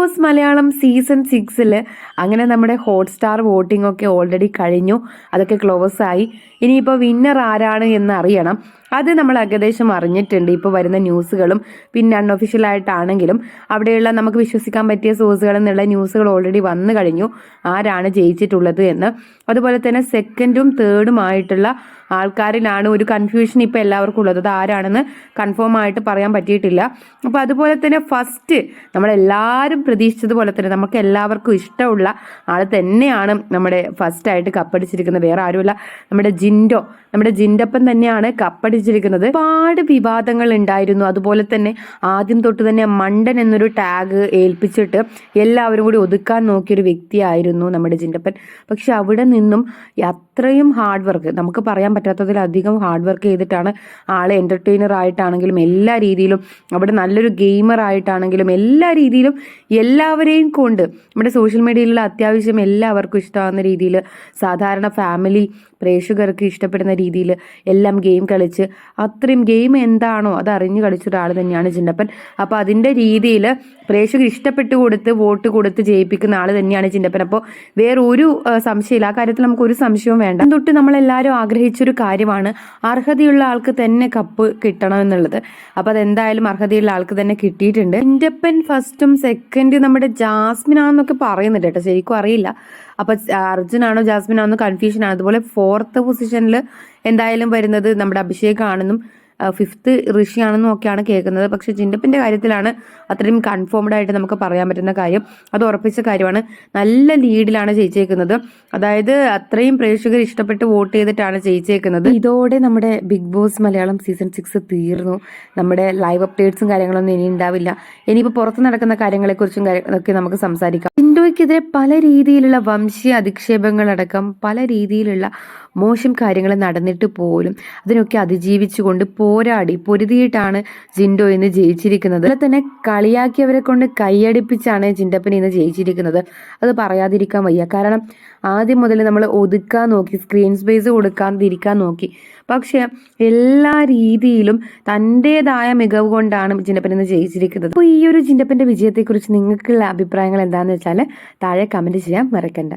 Boss Malayalam season സിക്സിൽ അങ്ങനെ നമ്മുടെ ഹോട്ട്സ്റ്റാർ വോട്ടിംഗ് ഒക്കെ ഓൾറെഡി കഴിഞ്ഞു. അതൊക്കെ ക്ലോസ് ആയി. ഇനിയിപ്പോൾ വിന്നർ ആരാണ് എന്ന് അറിയണം. അത് നമ്മൾ ഏകദേശം അറിഞ്ഞിട്ടുണ്ട്. ഇപ്പോൾ വരുന്ന ന്യൂസുകളും പിന്നെ അൺഒഫീഷ്യൽ ആയിട്ടാണെങ്കിലും അവിടെയുള്ള നമുക്ക് വിശ്വസിക്കാൻ പറ്റിയ സോഴ്സുകളിൽ നിന്നുള്ള ന്യൂസുകൾ ഓൾറെഡി വന്നു കഴിഞ്ഞു. ആരാണ് ജയിച്ചിട്ടുള്ളത് എന്ന്. അതുപോലെ തന്നെ സെക്കൻഡും തേർഡും ആയിട്ടുള്ള ആൾക്കാരിലാണ് ഒരു കൺഫ്യൂഷൻ ഇപ്പോൾ എല്ലാവർക്കും ഉള്ളത്. അത് ആരാണെന്ന് കൺഫേം ആയിട്ട് പറയാൻ പറ്റിയിട്ടില്ല. അപ്പോൾ അതുപോലെ തന്നെ ഫസ്റ്റ് നമ്മളെല്ലാവരും പ്രതീക്ഷിച്ചതുപോലെ തന്നെ നമുക്ക് എല്ലാവർക്കും ഇഷ്ടമുള്ള ആൾ തന്നെയാണ് നമ്മുടെ ഫസ്റ്റ് ആയിട്ട് കപ്പടിച്ചിരിക്കുന്നത് വേറെ ആരുമല്ല. നമ്മുടെ ജിൻഡോ. നമ്മുടെ ജിൻഡപ്പൻ തന്നെയാണ് കപ്പടിച്ചിരിക്കുന്നത് ഒരുപാട് വിവാദങ്ങൾ ഉണ്ടായിരുന്നു. അതുപോലെ തന്നെ ആദ്യം തൊട്ട് തന്നെ മണ്ടൻ എന്നൊരു ടാഗ് ഏൽപ്പിച്ചിട്ട് എല്ലാവരും കൂടി ഒതുക്കാൻ നോക്കിയൊരു വ്യക്തിയായിരുന്നു നമ്മുടെ ജിൻഡപ്പൻ. പക്ഷെ അവിടെ നിന്നും അത്രയും ഹാർഡ് വർക്ക് നമുക്ക് പറയാൻ പറ്റാത്തതിലധികം ഹാർഡ് വർക്ക് ചെയ്തിട്ടാണ് ആളെ എന്റർടൈനർ ആയിട്ടാണെങ്കിലും എല്ലാ രീതിയിലും അവിടെ നല്ലൊരു ഗെയിമർ ആയിട്ടാണെങ്കിലും എല്ലാ രീതിയിലും എല്ലാവരെയും കൊണ്ട് നമ്മുടെ സോഷ്യൽ മീഡിയയിലുള്ള അത്യാവശ്യം എല്ലാവർക്കും ഇഷ്ടമാകുന്ന രീതിയിൽ സാധാരണ ഫാമിലി പ്രേക്ഷകർക്ക് ഇഷ്ടപ്പെടുന്ന രീതിയിൽ എല്ലാം ഗെയിം കളിച്ച് അത്രയും ഗെയിം എന്താണോ അത് അറിഞ്ഞു കളിച്ച തന്നെയാണ് ചിന്നപ്പൻ അപ്പോൾ അതിന്റെ രീതിയിൽ പ്രേക്ഷകർ ഇഷ്ടപ്പെട്ട് കൊടുത്ത് വോട്ട് കൊടുത്ത് ജയിപ്പിക്കുന്ന ആൾ തന്നെയാണ് ചിന്നപ്പൻ. അപ്പോൾ വേറെ ഒരു സംശയമില്ല. ആ കാര്യത്തിൽ നമുക്ക് ഒരു സംശയവും വേണ്ട. തൊട്ട് നമ്മളെല്ലാവരും ആഗ്രഹിച്ചൊരു കാര്യമാണ് അർഹതയുള്ള ആൾക്ക് തന്നെ കപ്പ് കിട്ടണം എന്നുള്ളത്. അപ്പോൾ അതെന്തായാലും അർഹതയുള്ള ആൾക്ക് തന്നെ കിട്ടിയിട്ടുണ്ട്. ചിന്നപ്പൻ ഫസ്റ്റും സെക്കൻഡ് നമ്മുടെ ജാസ്മിൻ ആണെന്നൊക്കെ പറയുന്നുണ്ട് കേട്ടോ. ശരിക്കും അറിയില്ല. അപ്പൊ അർജുനാണോ ജാസ്മിനാണോ കൺഫ്യൂഷൻ ആണ്. അതുപോലെ ഫോർത്ത് പൊസിഷനിൽ എന്തായാലും വരുന്നത് നമ്മുടെ അഭിഷേക് ആണെന്നും ഫിഫ്ത്ത് ഋഷിയാണെന്നും ഒക്കെയാണ് കേൾക്കുന്നത്. പക്ഷെ ജിൻഡപ്പിന്റെ കാര്യത്തിലാണ് അത്രയും കൺഫേംഡ് ആയിട്ട് നമുക്ക് പറയാൻ പറ്റുന്ന കാര്യം. അത് ഉറപ്പിച്ച കാര്യമാണ്. നല്ല ലീഡിലാണ് ജയിച്ചേക്കുന്നത്. അതായത് അത്രയും പ്രേക്ഷകർ ഇഷ്ടപ്പെട്ട് വോട്ട് ചെയ്തിട്ടാണ് ജയിച്ചേക്കുന്നത്. ഇതോടെ നമ്മുടെ Bigg Boss Malayalam season six തീർന്നു. നമ്മുടെ ലൈവ് അപ്ഡേറ്റ്സും കാര്യങ്ങളൊന്നും ഇനി ഉണ്ടാവില്ല. ഇനിയിപ്പോൾ പുറത്ത് നടക്കുന്ന കാര്യങ്ങളെക്കുറിച്ചും ഒക്കെ നമുക്ക് സംസാരിക്കാം. ജിൻഡോയ്ക്കെതിരെ പല രീതിയിലുള്ള വംശീയ അധിക്ഷേപങ്ങളടക്കം പല രീതിയിലുള്ള മോശം കാര്യങ്ങൾ നടന്നിട്ട് പോലും അതിനൊക്കെ അതിജീവിച്ചുകൊണ്ട് പോരാടി പൊരുതിയിട്ടാണ് ജിൻഡോ ഇന്ന് ജയിച്ചിരിക്കുന്നത്. അതുപോലെ തന്നെ കളിയാക്കിയവരെ കൊണ്ട് കൈയടിപ്പിച്ചാണ് ജിൻഡപ്പൻ ഇന്ന് ജയിച്ചിരിക്കുന്നത്. അത് പറയാതിരിക്കാൻ വയ്യ. കാരണം ആദ്യം മുതൽ നമ്മൾ ഒതുക്കാൻ നോക്കി സ്ക്രീൻ സ്പേസ് കൊടുക്കാതിരിക്കാൻ നോക്കി. പക്ഷെ എല്ലാ രീതിയിലും തന്റെതായ മികവ് കൊണ്ടാണ് ജിൻഡപ്പൻ ഇന്ന് ജയിച്ചിരിക്കുന്നത്. അപ്പോൾ ഈ ഒരു ജിൻഡപ്പന്റെ വിജയത്തെക്കുറിച്ച് നിങ്ങൾക്കുള്ള അഭിപ്രായങ്ങൾ എന്താണെന്ന് വെച്ചാൽ താഴെ കമന്റ് ചെയ്യാൻ മറക്കണ്ട.